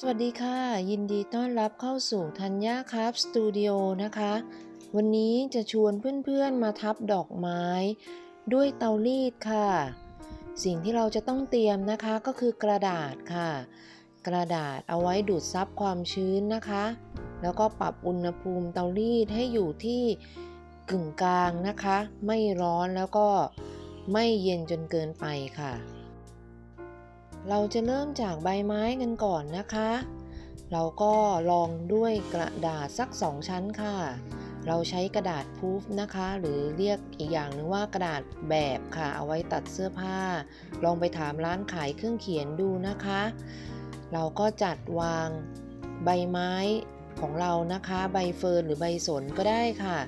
สวัสดีค่ะ ยินดีต้อนรับเข้าสู่ธัญญาครับสตูดิโอนะคะ วันนี้จะชวนเพื่อนๆมาทับดอกไม้ ด้วยเตารีดค่ะ สิ่งที่เราจะต้องเตรียมนะคะก็คือกระดาษค่ะ กระดาษเอาไว้ดูดซับความชื้นนะคะ แล้วก็ปรับอุณหภูมิเตารีดให้อยู่ที่กึ่งกลางนะคะ ไม่ร้อนแล้วก็ไม่เย็นจนเกินไปค่ะ เราจะเริ่มจากใบไม้กันก่อนนะคะ เราก็ลองด้วยกระดาษสัก 2 ชั้นค่ะ เราใช้กระดาษพูฟนะคะ หรือเรียกอีกอย่างหนึงว่ากระดาษแบบค่ะ เอาไว้ตัดเสื้อผ้า ลองไปถามร้านขายเครื่องเขียนดูนะคะ เราก็จัดวางใบไม้ของเรานะคะ ใบเฟิร์นหรือใบสนก็ได้ค่ะ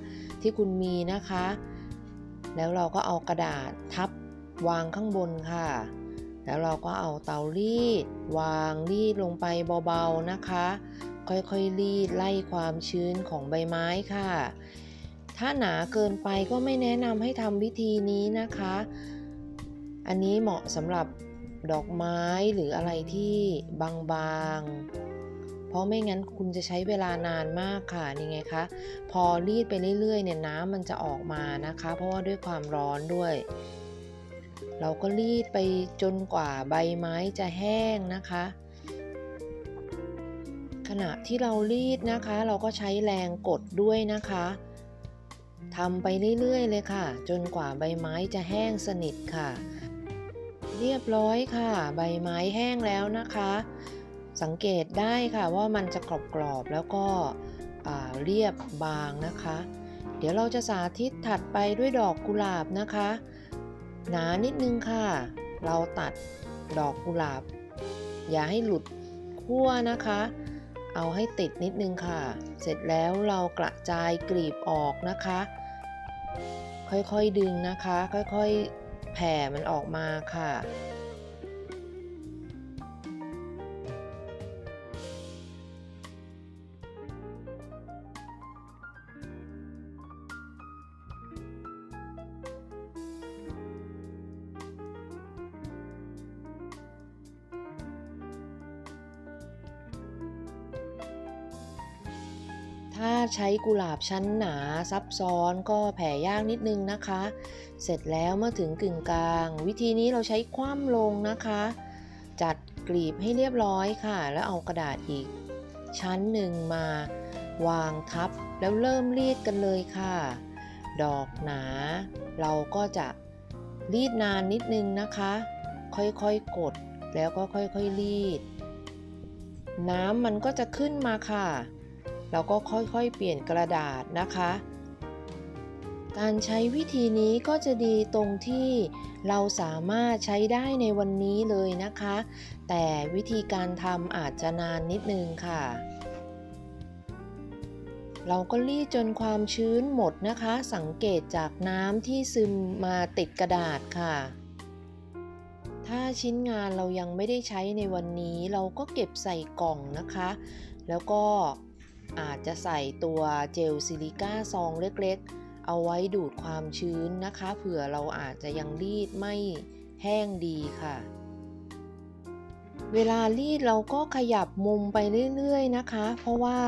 ที่คุณมีนะคะ แล้วเราก็เอากระดาษทับวางข้างบนค่ะ แล้วเราก็เอาเตารีด วางรีดลงไปเบาๆนะคะ ค่อยๆรีดไล่ความชื้นของใบไม้ค่ะ ถ้าหนาเกินไปก็ไม่แนะนำให้ทำวิธีนี้นะคะ อันนี้เหมาะสำหรับดอกไม้หรืออะไรที่บางๆ เพราะไม่งั้นคุณจะใช้เวลานานมากค่ะนี่ไงคะพอรีดไปเรื่อยๆเนี่ยน้ำมันจะออกมานะคะ เพราะว่าด้วยความร้อนด้วย เราก็รีดไปจนกว่าใบไม้จะแห้งนะคะ ขณะที่เรารีดนะคะ เราก็ใช้แรงกดด้วยนะคะทำไปเรื่อยๆเลยค่ะ จนกว่าใบไม้จะแห้งสนิทค่ะ เรียบร้อยค่ะ ใบไม้แห้งแล้วนะคะ สังเกตได้ค่ะว่ามันจะกรอบๆแล้วก็เรียบบางนะคะ เดี๋ยวเราจะสาธิตถัดไปด้วยดอกกุหลาบนะคะ หนานิดนึงค่ะ เราตัดดอกกุหลาบ อย่าให้หลุดขั้วนะคะ เอาให้ติดนิดนึงค่ะ เสร็จแล้วเรากระจายกลีบออกนะคะ ค่อยๆดึงนะคะ ค่อยๆแผ่มันออกมาค่ะ ถ้าใช้กุหลาบชั้นหนาซับซ้อนก็แผ่ยากนิดนึงนะคะ เสร็จแล้วเมื่อถึงกึ่งกลาง วิธีนี้เราใช้คว่ำลงนะคะ จัดกลีบให้เรียบร้อยค่ะ แล้วเอากระดาษอีก ชั้นหนึ่งมาวางทับแล้วเริ่มรีดกันเลยค่ะ ดอกหนา เราก็จะรีดนานนิดนึงนะคะ ค่อยๆกดแล้วก็ค่อยๆรีด น้ำมันก็จะขึ้นมาค่ะ เราก็ค่อยๆ เปลี่ยนกระดาษนะคะ การใช้วิธีนี้ก็จะดีตรงที่เราสามารถใช้ได้ในวันนี้เลยนะคะ แต่วิธีการทำอาจจะนานนิดนึงค่ะ เราก็รีดจนความชื้นหมดนะคะ สังเกตจากน้ำที่ซึมมาติดกระดาษค่ะถ้าชิ้นงานเรายังไม่ได้ใช้ในวันนี้เราก็เก็บใส่กล่องนะคะ แล้วก็ อาจจะใส่ตัวเจลซิลิก้าซองเล็กๆ เอาไว้ดูดความชื้นนะคะ เผื่อเราอาจจะยังรีดไม่แห้งดีค่ะ เวลารีดเราก็ขยับมุมไปเรื่อยๆนะคะ เพราะว่า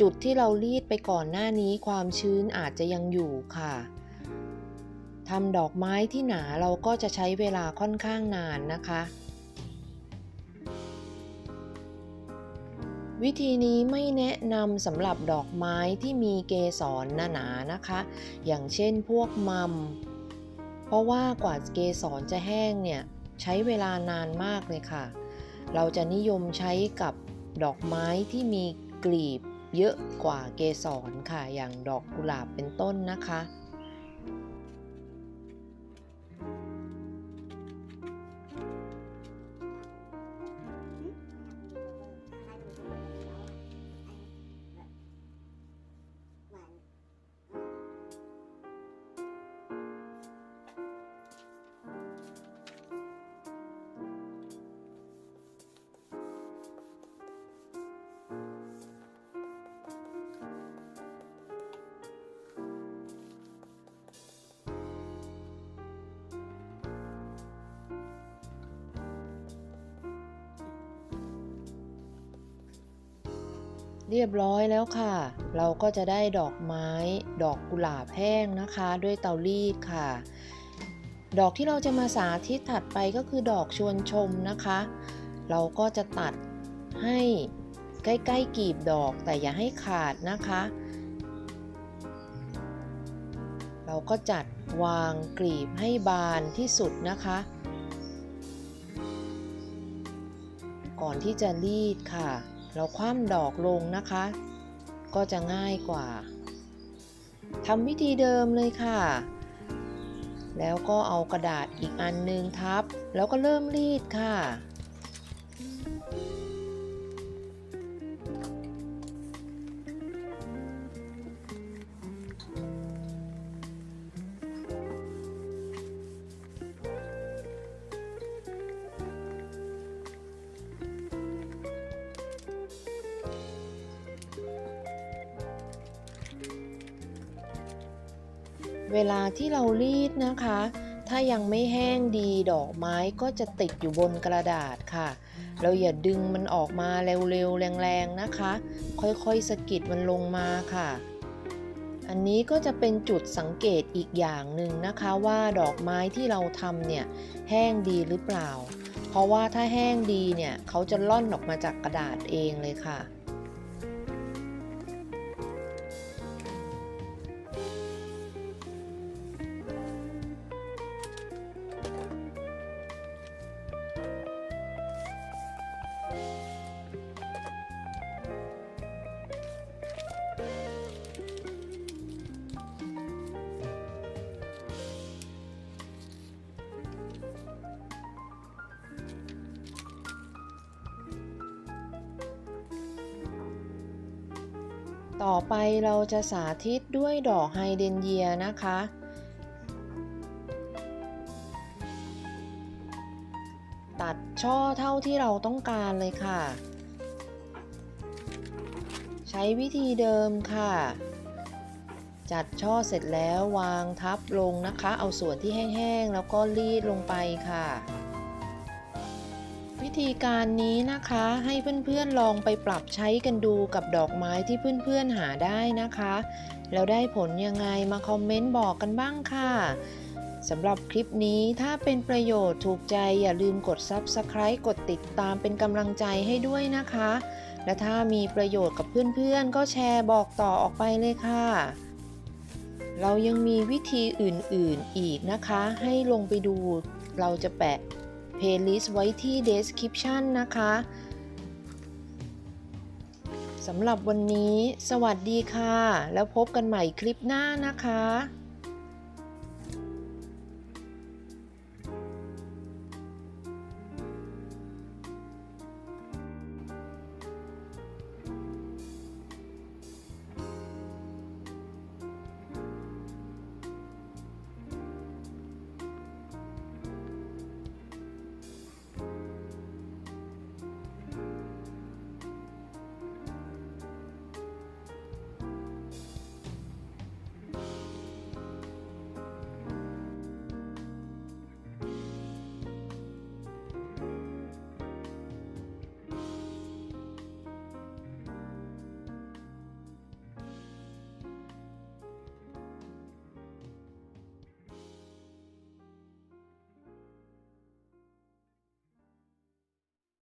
จุดที่เรารีดไปก่อนหน้านี้ความชื้นอาจจะยังอยู่ค่ะทำดอกไม้ที่หนาเราก็จะใช้เวลาค่อนข้างนานนะคะ วิธีนี้ไม่แนะนำสำหรับดอกไม้ที่มีเกสรหนาๆนะคะ อย่างเช่นพวกมัม เพราะว่ากว่าเกสรจะแห้งเนี่ยใช้เวลานานมากเลยค่ะ เราจะนิยมใช้กับดอกไม้ที่มีกลีบเยอะกว่าเกสรค่ะ อย่างดอกกุหลาบเป็นต้นนะคะ เรียบร้อยแล้วค่ะ เราก็จะได้ดอกไม้ ดอกกุหลาบแห้งนะคะ ด้วยเตารีดค่ะ ดอกที่เราจะมาสาธิตถัดไปก็คือดอกชวนชมนะคะ เราก็จะตัดให้ใกล้ๆกีบดอกแต่อย่าให้ขาดนะคะ เราก็จัดวางกลีบให้บานที่สุดนะคะ ก่อนที่จะรีดค่ะ เราคว่ำดอกลงนะคะ ก็จะง่ายกว่าทำวิธีเดิมเลยค่ะ แล้วก็เอากระดาษอีกอันนึงทับ แล้วก็เริ่มรีดค่ะ เวลาที่เรารีดนะคะ ถ้ายังไม่แห้งดีดอกไม้ก็จะติดอยู่บนกระดาษค่ะ เราอย่าดึงมันออกมาเร็วๆแรงๆนะคะ ค่อยๆสะกิดมันลงมาค่ะ อันนี้ก็จะเป็นจุดสังเกตอีกอย่างหนึ่งนะคะว่าดอกไม้ที่เราทำเนี่ยแห้งดีหรือเปล่า เพราะว่าถ้าแห้งดีเนี่ยเขาจะล่อนออกมาจากกระดาษเองเลยค่ะ ต่อไปเราจะสาธิตด้วยดอกไฮเดรนเยียนะคะ ตัดช่อเท่าที่เราต้องการเลยค่ะ ใช้วิธีเดิมค่ะ จัดช่อเสร็จแล้ววางทับลงนะคะ เอาส่วนที่แห้งๆ แล้วก็รีดลงไปค่ะ ธีการนี้นะคะให้เพื่อนๆลองไปปรับใช้กันดูกับดอกไม้ที่เพื่อนๆหาได้นะคะ แล้วได้ผลยังไงมาคอมเมนต์บอกกันบ้างค่ะสำหรับคลิปนี้ถ้าเป็นประโยชน์ถูกใจอย่าลืมกด Subscribe กดติดตามเป็นกำลังใจให้ด้วยนะคะ และถ้ามีประโยชน์กับเพื่อนๆ ก็แชร์บอกต่อออกไปเลยค่ะ เรายังมีวิธีอื่นๆอีกนะคะ ให้ลงไปดูเราจะแปะ playlist ไว้ที่ description นะคะ สำหรับวันนี้ สวัสดีค่ะ แล้วพบกันใหม่คลิปหน้านะคะ